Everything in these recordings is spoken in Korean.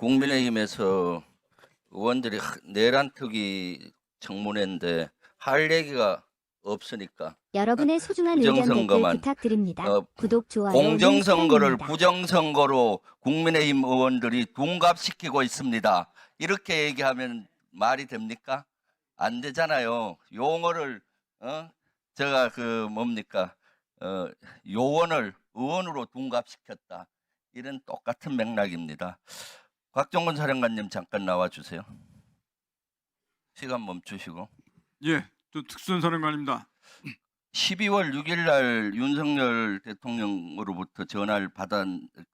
국민의힘에서 의원들이 하- 내란 특위 청문회인데 할 얘기가 없으니까 여러분의 소중한 의견 댓글 부정선거만, 부탁드립니다. 어, 구독, 좋아요, 공정선거를. 부정선거로 국민의힘 의원들이 둔갑시키고 있습니다. 이렇게 얘기하면 말이 됩니까? 안 되잖아요. 용어를 어? 제가 그 뭡니까 어, 요원을 의원으로 둔갑시켰다. 이런 똑같은 맥락입니다. 곽정근 사령관님 잠깐 나와 주세요. 시간 멈추시고. 예, 저 특수사령관입니다. 12월 6일 날 윤석열 대통령으로부터 전화를 받아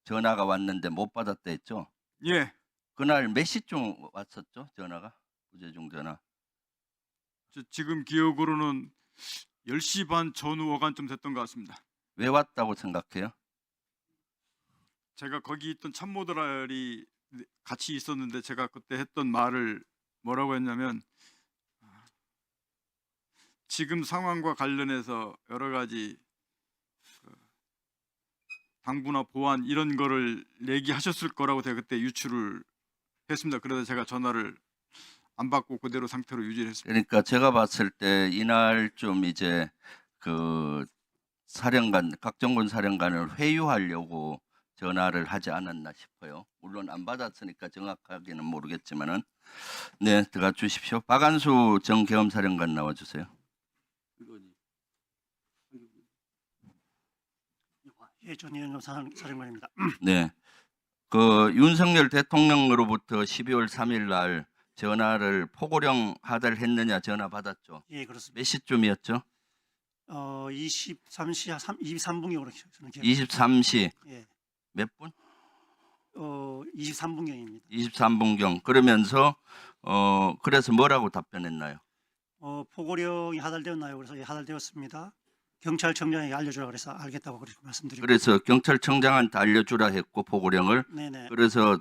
전화가 왔는데 못 받았다 했죠. 예, 그날 몇 시쯤 왔었죠? 전화가 부재중 전화. 저 지금 기억으로는 10시 반 전후 어간쯤 됐던 것 같습니다. 왜 왔다고 생각해요? 제가 거기 있던 참모들이 같이 있었는데 제가 그때 했던 말을 뭐라고 했냐면 아, 지금 상황과 관련해서 여러 가지 그 당부나 보안 이런 거를 얘기하셨을 거라고 제가 그때 유추를 했습니다. 그래서 제가 전화를 안 받고 그대로 상태로 유지를 했습니다. 그러니까 제가 봤을 때 이날 좀 이제 그 사령관 각정군 사령관을 회유하려고 전화를 하지 않았나 싶어요. 물론 안 받았으니까 정확하게는 모르겠지만은 네 들어가 주십시오. 박안수 전 계엄사령관 나와 주세요. 예, 전희연 사령관입니다. 네. 그 윤석열 대통령으로부터 12월 3일 날 전화를 포고령 하달 했느냐 전화 받았죠. 예, 그렇습니다. 몇 시쯤이었죠? 어, 23시 3, 23분경으로 저는 기억. 23시 예, 몇 분? 어, 23분경입니다. 23분경 그러면서 어 그래서 뭐라고 답변했나요? 어, 포고령이 하달되었나요? 그래서 예, 하달되었습니다. 경찰청장에게 알려주라 그래서 알겠다고 그렇게 말씀드리고. 그래서 경찰청장한테 알려주라 했고 포고령을 네네. 그래서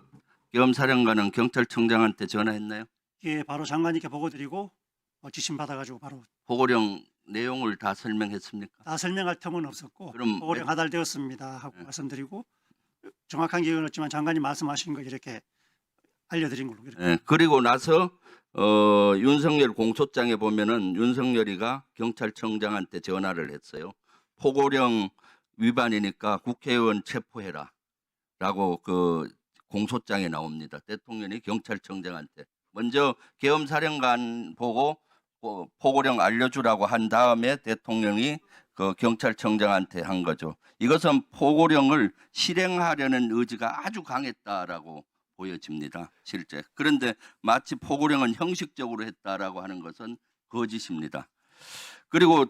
계엄사령관은 경찰청장한테 전화했나요? 예, 바로 장관님께 보고 드리고 어, 지침 받아가지고 바로 포고령 내용을 다 설명했습니까? 다 설명할 틈은 없었고 그럼 포고령 하달되었습니다 하고 네. 말씀드리고 정확한 기억은 없지만 장관님 말씀하신 거 이렇게 알려드린 걸로 이렇게. 예, 그리고 나서 어, 윤석열 공소장에 보면은 윤석열이가 경찰청장한테 전화를 했어요. 포고령 위반이니까 국회의원 체포해라 라고 그 공소장에 나옵니다. 대통령이 경찰청장한테 먼저 계엄사령관 보고 어, 포고령 알려주라고 한 다음에 대통령이 그 경찰청장한테 한 거죠. 이것은 포고령을 실행하려는 의지가 아주 강했다라고 보여집니다. 실제. 그런데 마치 포고령은 형식적으로 했다라고 하는 것은 거짓입니다. 그리고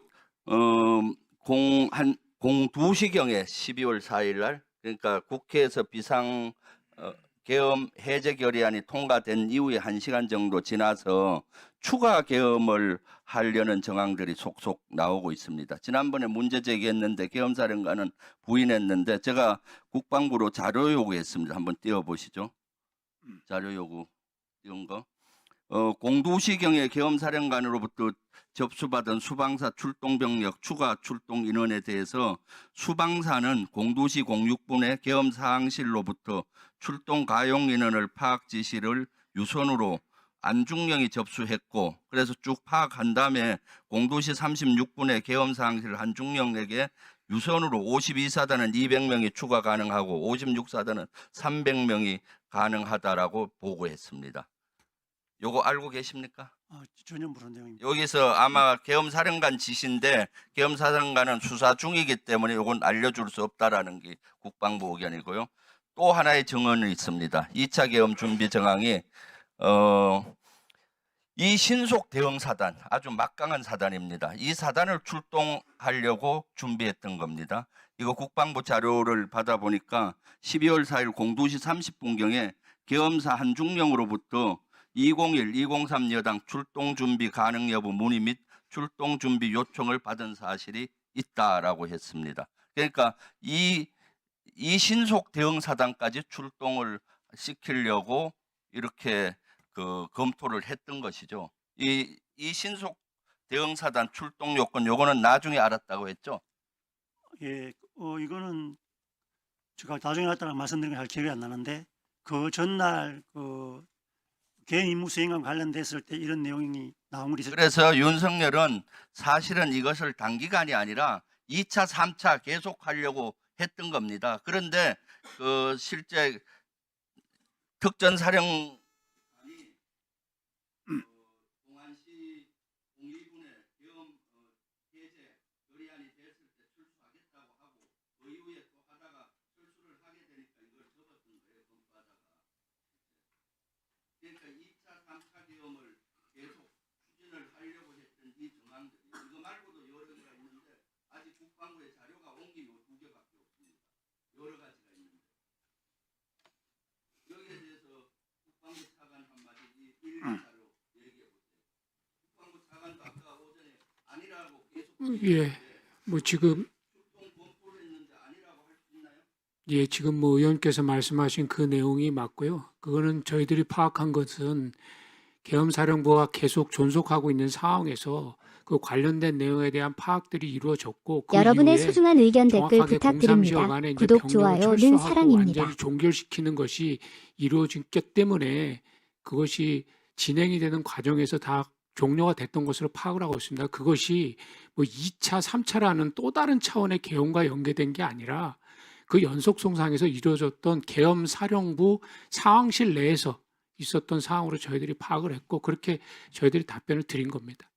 어 공한 공 2시경에 12월 4일 날 그러니까 국회에서 비상 어, 계엄 해제 결의안이 통과된 이후에 1시간 정도 지나서 추가 계엄을 하려는 정황들이 속속 나오고 있습니다. 지난번에 문제 제기했는데 계엄사령관은 부인했는데 제가 국방부로 자료 요구했습니다. 한번 띄워 보시죠. 자료 요구 이런 거. 어, 공두시경의 계엄사령관으로부터 접수받은 수방사 출동 병력 추가 출동 인원에 대해서 수방사는 공두시 06분의 계엄사항실로부터 출동 가용 인원을 파악 지시를 유선으로 안중령이 접수했고 그래서 쭉 파악한 다음에 공도시 36분의 계엄사항실 안중령에게 유선으로 52사단은 200명이 추가 가능하고 56사단은 300명이 가능하다라고 보고했습니다. 요거 알고 계십니까? 어, 전혀 모르는 내용입니다. 여기서 아마 계엄사령관 지시인데 계엄사령관은 수사 중이기 때문에 요건 알려줄 수 없다라는 게 국방부 의견이고요. 또 하나의 정언이 있습니다. 2차 계엄 준비 정황이 어, 이 신속 대응 사단 아주 막강한 사단입니다. 이 사단을 출동하려고 준비했던 겁니다. 이거 국방부 자료를 받아보니까 12월 4일 02시 30분경에 계엄사 한중령으로부터 201, 203 여당 출동 준비 가능 여부 문의 및 출동 준비 요청을 받은 사실이 있다라고 했습니다. 그러니까 이, 이 신속 대응 사단까지 출동을 시키려고 이렇게 그 검토를 했던 것이죠. 이, 이 신속 대응 사단 출동 요건 요거는 나중에 알았다고 했죠. 예, 어, 이거는 제가 나중에 알았다는 말씀드린 게 잘 기억이 안 나는데 그 전날 그 개인 임무 수행과 관련됐을 때 이런 내용이 나온 걸 있었죠. 그래서 윤석열은 사실은 이것을 단기간이 아니라 2차, 3차 계속 하려고 했던 겁니다. 그런데 그 실제 특전사령 동안시 공리군의 계엄 해제 결의안이 됐을 때 출소하겠다고 하고 그 이후에 또 하다가 철수를 하게 되니까 이걸 접었던 거예요 검토하다가 그러니까 2차, 3차 계엄을 계속 추진을 하려고 했던 이 정황들이 이거 말고도 여러 개가 있는데 아직 국방부의 자료가 온 게 요 두 개밖에 없습니다. 여러 가지가 있는데 여기에 대해서 국방부 차관 한마디 이 1, 2차로 얘기해 보세요. 국방부 차관도 아까 오전에 아니라고 계속 예, 뭐 지금? 예, 지금 뭐 의원께서 말씀하신 그 내용이 맞고요. 그거는 저희들이 파악한 것은 계엄사령부가 계속 존속하고 있는 상황에서 그 관련된 내용에 대한 파악들이 이루어졌고 그 여러분의 이후에 소중한 의견 댓글 부탁드립니다. 03시간에 이제 구독, 좋아요는 사랑입니다. 완전히 종결시키는 것이 이루어졌기 때문에 그것이 진행이 되는 과정에서 다 종료가 됐던 것으로 파악을 하고 있습니다. 그것이 뭐 2차, 3차라는 또 다른 차원의 계엄과 연계된 게 아니라 그 연속성상에서 이루어졌던 계엄 사령부 상황실 내에서 있었던 상황으로 저희들이 파악을 했고 그렇게 저희들이 답변을 드린 겁니다.